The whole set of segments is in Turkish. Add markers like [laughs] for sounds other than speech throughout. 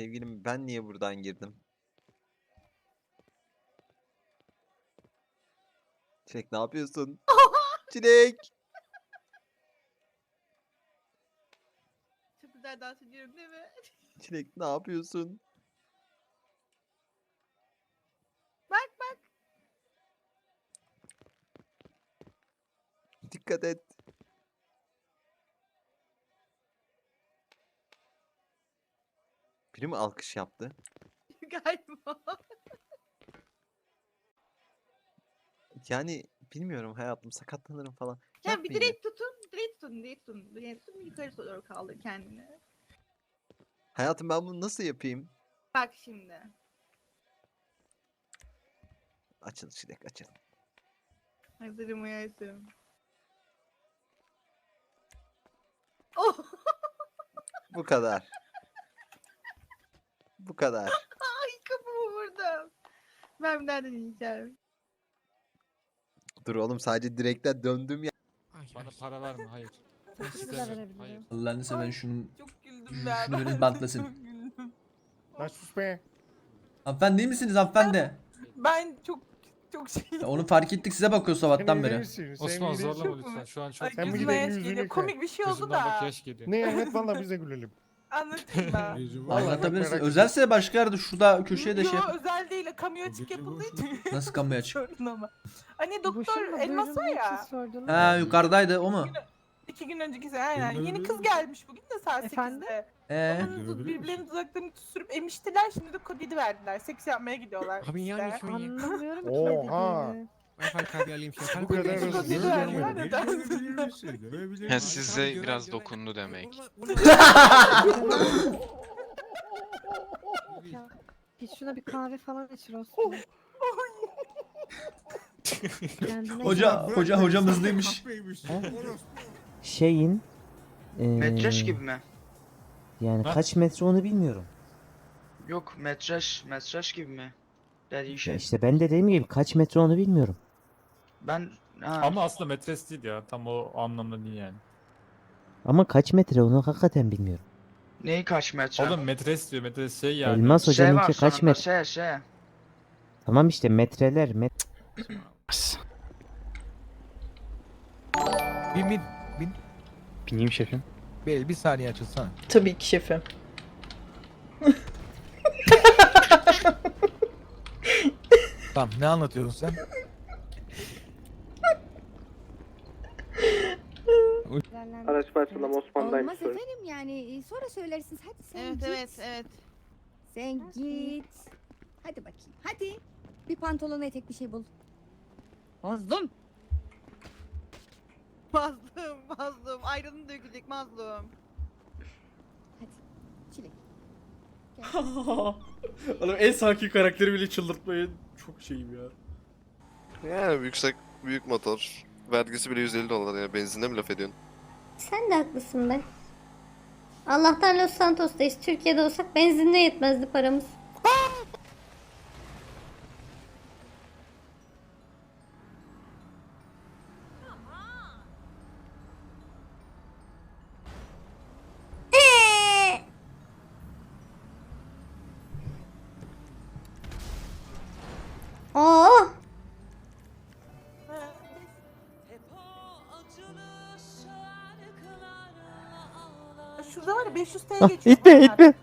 sevgilim ben niye buradan girdim? Çilek ne yapıyorsun? [laughs] Çilek! Çok güzel dans ediyorum değil mi? [laughs] Çilek ne yapıyorsun? Bak bak. Dikkat et. Biri mi alkış yaptı? [laughs] Galiba. Yani bilmiyorum hayatım sakatlanırım falan. Ya Yapma bir yine. direkt tutun. Direkt tutun. Direkt tutun. Direkt tutun. Yukarı doğru kaldır kendini. Hayatım ben bunu nasıl yapayım? Bak şimdi. Açıl Çilek açıl. Hazırım hayatım. Oh! Bu kadar. [laughs] Bu kadar. [laughs] Ay kapımı vurdum. Ben bir daha deneyeceğim. Dur oğlum sadece direkten döndüm ya. Bana [laughs] para verme hayır. İstemiyorum, verebilirim. Hayır. Allah'ını seven şunun Çok güldüm Şunu ben. biriniz ben bantlasın. [laughs] Çok güldüm. Lan sus be. Hanımefendi değil misiniz hanımefendi? Ben çok çok şey. Ya onu fark ettik size bakıyor sabahtan beri. Osman zorlama lütfen. Şu an çok Ay Sen bu gözüme gidelim yaş yüzünü geliyor. yıka. Komik bir şey oldu gözümden bak da. yaş geliyor. Ne anlat valla biz de gülelim. Anlatayım [laughs] ben. Anlatabilirsin. Özelse başka yerde şurada köşeye de şey Yo yap. özel değil. Kamu açık yapıldığı için. [laughs] Nasıl kamuya açık? Sorun ama. Hani doktor elmas var ya. sordunuz. Ha yukarıdaydı o mu? İki gün önceki sene aynen. Yeni kız gelmiş bugün de saat Efendim? 8'de. Ee, Onun birbirlerinin dudaklarını sürüp emiştiler. Şimdi de kod 7 verdiler. Seks yapmaya gidiyorlar. Abi işte. yani şu Anlamıyorum ki Oha. dediğini. Alayım şey. Bu kadar hızlı 7 verdiler. Neden? Ya size biraz dokundu demek. Ya, Git şuna bir kahve falan içir Osman. Kendine hoca hoca hocam hızlıymış. Şeyin eee, Metraş gibi mi? Yani Ha? kaç metre onu bilmiyorum. Yok metraş, metraş gibi mi? Dediğin Ya şey. işte ben de dediğim gibi kaç metre onu bilmiyorum. Ben ha, Ama aslında metres değil ya. Tam o anlamda değil yani. Ama kaç metre onu hakikaten bilmiyorum. neyi kaç metre? Oğlum metres diyor. Metres şey yani. Elmas şey hocanınki kaç sonunda, metre? Şey şey. Tamam işte metreler met Bin bin. Bin. Bineyim şefim. Bir, bir saniye açılsana. Tabii ki şefim. Tamam ne anlatıyordun sen? Araç parçalama Olmaz efendim yani e, sonra söylersiniz hadi sen Evet git. evet evet. Sen git. Hadi bakayım hadi. Bir pantolon etek bir şey bul. Mazlum. Mazlum mazlum. Ayranın dökülecek mazlum. Hadi çilek. [laughs] Oğlum en sakin karakteri bile çıldırtmayın. Çok şeyim ya. Yani yüksek büyük motor. Vergisi bile 150 dolar ya. Benzinde mi laf ediyorsun? Sen de haklısın be. Allah'tan Los Santos'tayız. Türkiye'de olsak benzinle yetmezdi paramız. Şurada var ya 500 TL Ah, geçiyor. itme itme.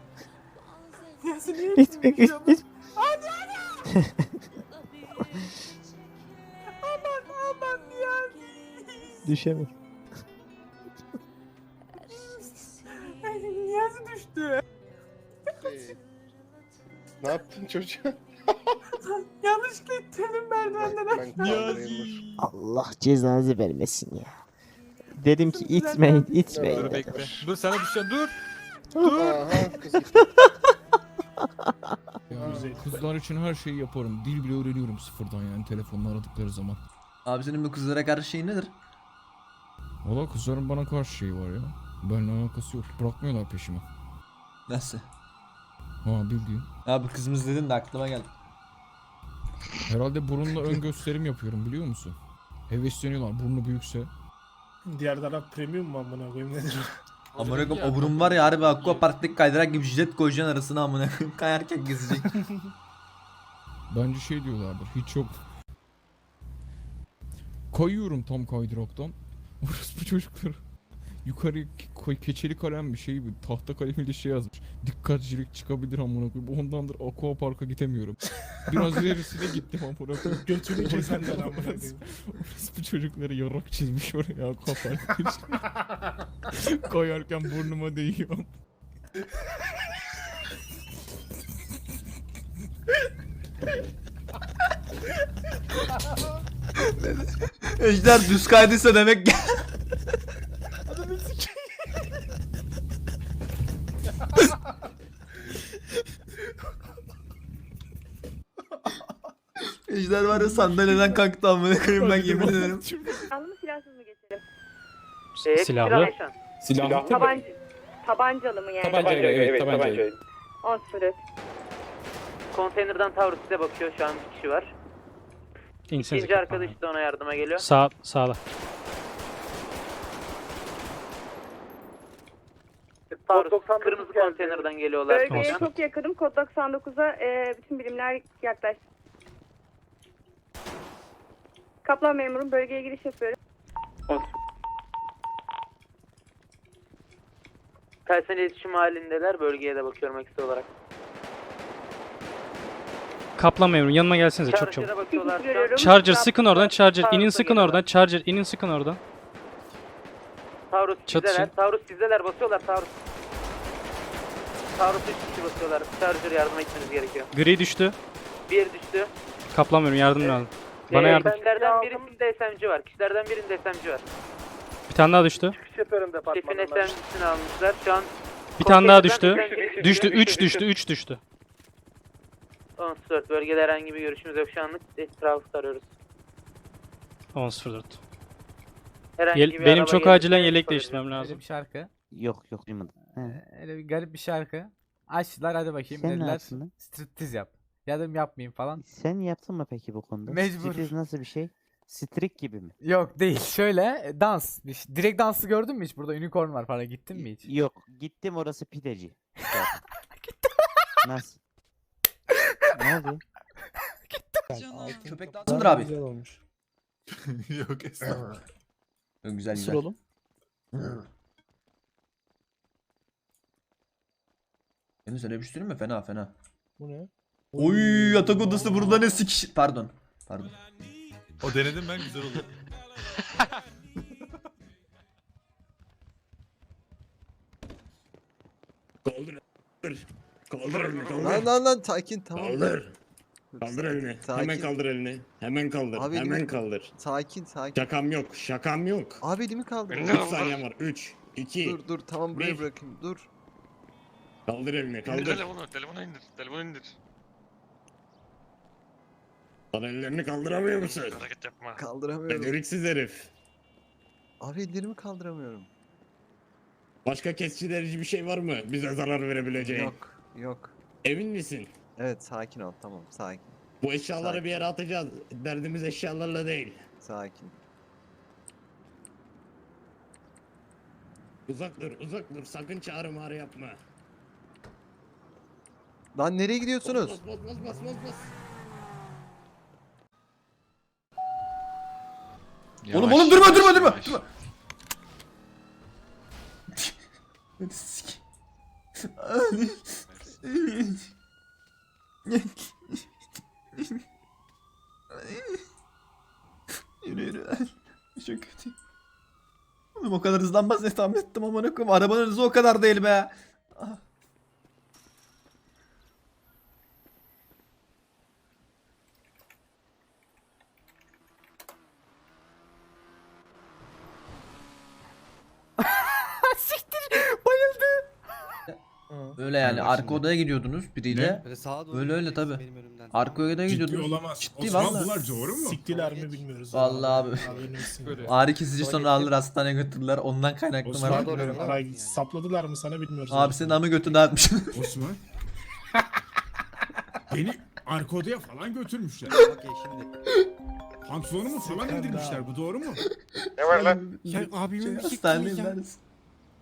Niye İtme itmiyorsun? itme. Aman aman ya. Düşemem. Niyazi düştü. Ne yaptın çocuğa? Yanlışlıkla ittirdim merdivenden kaldırayım Allah cezanızı vermesin ya. Dedim ki itmeyin itmeyin. Dur bekle. Dur sana düşeceğim dur. dur. [laughs] Kızlar için her şeyi yaparım. Dil bile öğreniyorum sıfırdan yani telefonla aradıkları zaman. Abi senin bu kızlara karşı şeyin nedir? Valla kızların bana karşı şey var ya. Benimle alakası yok. Bırakmıyorlar peşimi. Nasıl? Ha bildiğin. Abi kızımız dedin de aklıma geldi. Herhalde burunla ön gösterim yapıyorum biliyor musun? Hevesleniyorlar burnu büyükse. Diğer taraf premium mu amına koyayım nedir Amına Amına koyayım oburum var ya harbi Aqua Park'taki kaydırak gibi jilet koyacaksın arasına amına koyayım. [laughs] Kayarken gezecek. Bence şey diyorlardır. Hiç yok. Kayıyorum tam kaydıraktan. [laughs] Orası bu çocuklar. Yukarı koy keçeli kalem bir şey bir tahta kalemiyle şey yazmış. Dikkatçilik çıkabilir amına koyayım. Ondandır aqua parka gidemiyorum. [laughs] Biraz ilerisine gittim amına koyayım. Götünü kesenler amına koyayım. Orası bu çocukları yarak çizmiş oraya aqua park için. [laughs] Kayarken burnuma değiyor. Ejder düz kaydıysa demek Ejder var ya sandalyeden kalktı amına koyayım ben yemin ederim. Silahlı mı silahsız mı geçelim? Silahlı. Silahlı Tabanca, tabancalı mı yani? Tabanca evet tabanca. 10 0 Konteynerden Taurus size bakıyor. Şu an bir kişi var. İkinci arkadaş da ona yardıma geliyor. Sağ sağla. Taurus kırmızı konteynerden geliyorlar. Bölgeye çok yakınım. Kod 99'a e, bütün birimler yaklaştı. Kaplan memurum bölgeye giriş yapıyorum. Tersine iletişim halindeler. Bölgeye de bakıyorum ekstra olarak. Kaplan memurum yanıma gelsenize çok çabuk. Charger'a bakıyorlar şu an. Görüyorum. Charger sıkın oradan Charger inin sıkın oradan Charger inin sıkın oradan. Taurus Çatışın. sizdeler. Taurus sizdeler. Basıyorlar Taurus. Taurus 3 kişi basıyorlar. Charger yardıma gitmeniz gerekiyor. Gri düştü. Bir düştü. Kaplan memurum yardım lazım. Bana Ee, yardım. Kişilerden birisinde SMG var. Kişilerden birinde SMG var. Bir tane daha düştü. Şefin SMG'sini almışlar. Şu an Bir tane daha düştü. Düştü 3 düştü 3 düştü. 14 bölgede herhangi bir görüşümüz yok şu anlık. Etrafı tarıyoruz. 10.04. Herhangi Yel- bir benim araba çok gelirse acilen yelek sorabiliriz. değiştirmem lazım. şarkı. Yok yok duymadım. Öyle bir garip bir şarkı. Açtılar hadi bakayım Sen ne dediler. yaptın lan? Striptiz yap. Ya dedim yapmayayım falan. Sen yaptın mı peki bu konuda? Mecbur. Striptiz nasıl bir şey? Strik gibi mi? Yok değil. Şöyle e, dans. Direkt dansı gördün mü hiç? Burada unicorn var falan. Gittin mi hiç? Yok gittim orası pideci. [laughs] Zaten. Nasıl? [laughs] ne oldu? Köpek dansıdır abi. Güzel olmuş. [laughs] Yok estağfurullah. Güzel güzel. oğlum. Seni öyle bir şey mi? Fena fena. Bu ne? Oy yatak odası burada ne sikiş. Pardon. Pardon. O denedim ben güzel oldu. Kaldır. Kaldır elini kaldır. Lan lan lan sakin tamam. Kaldır. Kaldır elini. Sakin. Hemen kaldır elini. Hemen kaldır. Abi Hemen elimi- kaldır. Sakin sakin. Şakam yok. Şakam yok. Abi elimi kaldır. 3 saniye var. 3, 2, Dur dur tamam buraya Bir. bırakayım dur. kaldır elini. Kaldır. Telefonu, telefonu indir, telefonu indir. Lan ellerini kaldıramıyor musun? Hareket yapma. Kaldıramıyorum. Beceriksiz herif. Abi ellerimi kaldıramıyorum. Başka kesici derici bir şey var mı? Bize zarar verebileceği. Yok yok. Emin misin? Evet sakin ol tamam sakin. Bu eşyaları Sakin. bir yere atacağız. Derdimiz eşyalarla değil. Sakin. Uzak dur, uzak dur. Sakın çağrı mağrı yapma. Lan nereye gidiyorsunuz? Bas bas bas bas bas bas. Oğlum oğlum durma durma durma. durma. Hadi sik. yürü yürü. Çok kötü. Oğlum o kadar hızlanmaz ne tahmin ettim ama ne koyayım. Arabanın hızı o kadar değil be. Ah. Öyle yani arka odaya gidiyordunuz biriyle. Böyle öyle tabi. Arka odaya gidiyordunuz. olamaz. Ciddi valla. doğru mu? Siktiler mi bilmiyoruz. Vallahi abi. Böyle. Ağrı kesici sonra aldılar hastaneye götürdüler. Ondan kaynaklı var. sapladılar mı sana bilmiyoruz. Abi senin amı götü dağıtmış. [laughs] Osman. Beni arka odaya falan götürmüşler. Pantolonumu falan indirmişler. Bu doğru mu? Ne var lan? Ya abimin Hastaneye neredesin?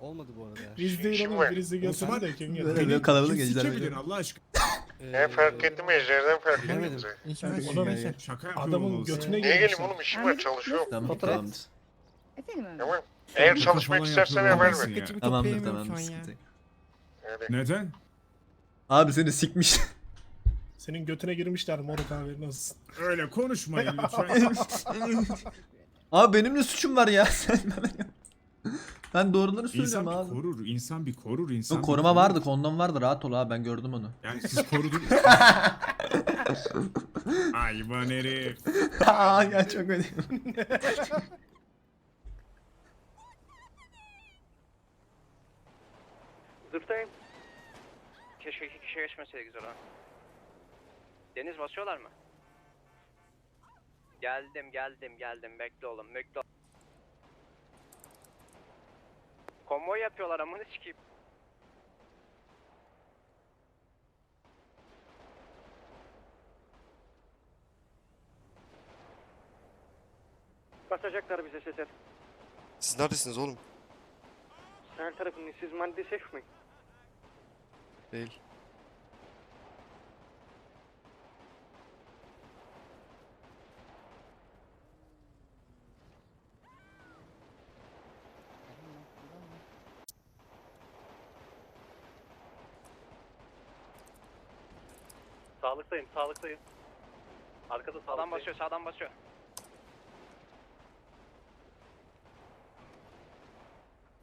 Olmadı bu arada ya. Biz değil oğlum birisi götürdü de kim Böyle böyle kalabalık gençler böyle. Allah aşkına. Ne fark ettim ejderden fark Bilemedim. Oğlum Şaka adamın götüne girmişler. işim var çalışıyorum. Tamam tamamdır. Efendim abi. Eğer çalışmak istersen haber ver. Tamamdır tamamdır. sıkıntı yok. Neden? Abi seni sikmiş. [laughs] Senin götüne girmişler moruk haberin olsun. Öyle konuşmayın lütfen. [laughs] Abi benim ne suçum var ya? [laughs] Sen Ben doğruları söylüyorum abi. korur, insan bir korur, insan Yok koruma vardı, kondom vardı. Rahat ol abi ben gördüm onu. Yani siz korudunuz. [laughs] Hayvan herif. Aa ya çok önemli. Zırhtayım. Keşke iki kişi geçmeseydik güzel ha. Deniz basıyorlar mı? Geldim geldim geldim bekle oğlum bekle. Konvoy yapıyorlar amını sikeyim. Basacaklar bize sefer. Siz neredesiniz oğlum? Her tarafını siz madde seçmeyin. Değil. Sağlıktayım, sağlıktayım. Arkada sağdan basıyor, sağdan basıyor.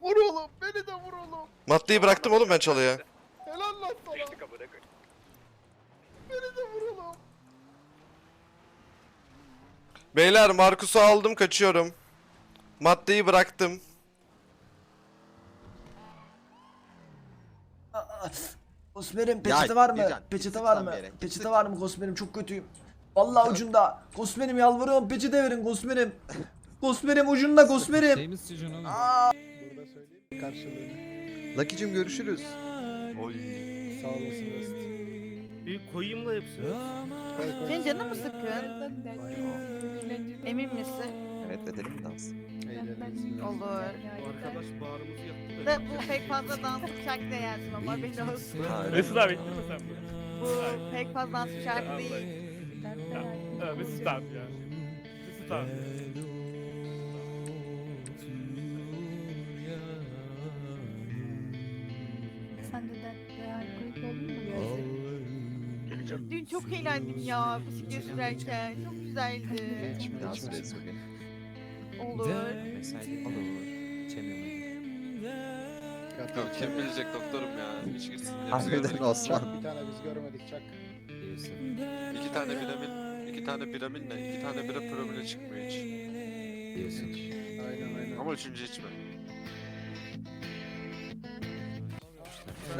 Vur oğlum beni de vur oğlum. Maddeyi bıraktım oğlum ben çalıya. Helal lan sana. Düştü kapıda koy. Beni de vur oğlum. Beyler Markus'u aldım kaçıyorum. Maddeyi bıraktım. Kosmerim peçete peçete var mı? Bircan, Peçete var mı? bir yere. Peçete var mı Kosmerim? Çok kötüyüm. Vallahi ucunda. Kosmerim yalvarıyorum peçete verin Kosmerim. Kosmerim ucunda Kosmerim. Aa, Lucky'cim görüşürüz. Bir koyayım da hepsini. Senin canın mı sıkın? Emin misin? Evet edelim mi dans? Olur. Arkadaş Da bu pek fazla dans şarkı değil yani ama belli olsun. Mesut abi, sen Bu pek fazla dans şarkı değil. bu. Mesut abi ya. Mesut abi. Sen de de alkolik oldun mu? Dün çok eğlendim ya bisiklet sürerken. Çok güzeldi. Dans süreriz bugün. Olur. Yok kim bilecek doktorum ya. Hiç gitsin. Harbiden Osman. tane biz görmedik çak. İki tane biramin, iki tane biraminle, iki tane bira promile çıkmıyor hiç. Aynen aynen. Ama üçüncü içme.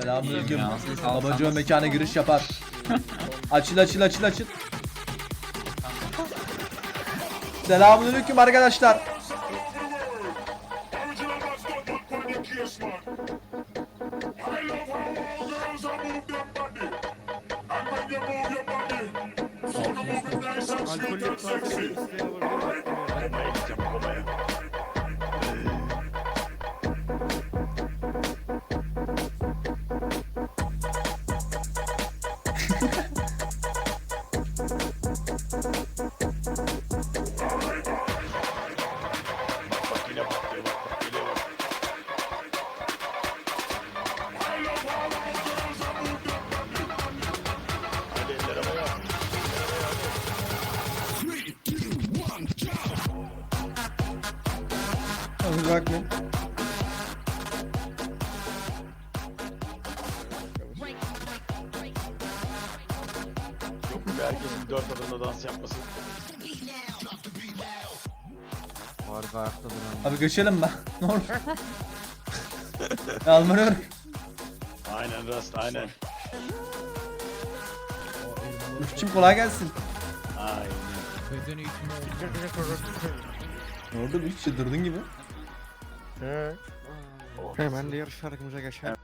Selamünaleyküm. Babacı mekana giriş yapar. [laughs] açıl açıl açıl açıl. Selamünaleyküm arkadaşlar. Hadi Herkesin dört adımda dans yapması. Abi geçelim ben. [laughs] Ne olur. [laughs] Yalvarıyorum. Aynen Rast, aynen. Ufçum kolay gelsin. Aynen. Ne oldu? Bir çıldırdın gibi. Hemen diğer şarkımıza geçelim.